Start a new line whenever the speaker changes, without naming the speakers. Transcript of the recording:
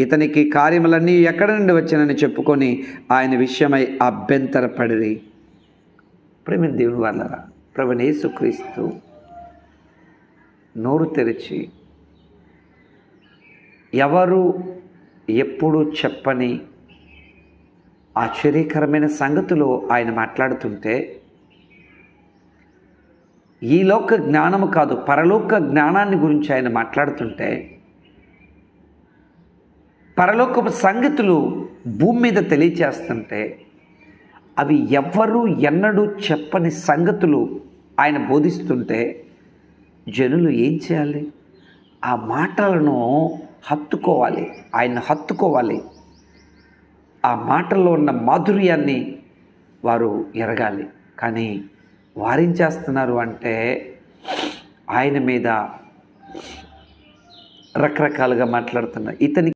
ఇతనికి కార్యములన్నీ ఎక్కడ నుండి వచ్చినని చెప్పుకొని ఆయన విషయమై అభ్యంతరపడిరి. ప్రేమ దేవుని వాళ్ళరా ప్రభునేసుక్రీస్తు నోరు తెరిచి ఎవరు ఎప్పుడు చెప్పని ఆశ్చర్యకరమైన సంగతులు ఆయన మాట్లాడుతుంటే ఈ లోక జ్ఞానము కాదు పరలోక జ్ఞానాన్ని గురించి ఆయన మాట్లాడుతుంటే పరలోకపు సంగతులు భూమి మీద తెలియచేస్తుంటే అవి ఎవ్వరూ ఎన్నడూ చెప్పని సంగతులు ఆయన బోధిస్తుంటే జనులు ఏం చేయాలి? ఆ మాటలను హత్తుకోవాలి. ఆయన హత్తుకోవాలి. ఆ మాటల్లో ఉన్న మాధుర్యాన్ని వారు ఎరగాలి. కానీ వారేం చేస్తున్నారు అంటే ఆయన మీద రకరకాలుగా మాట్లాడుతున్నారు. ఇతని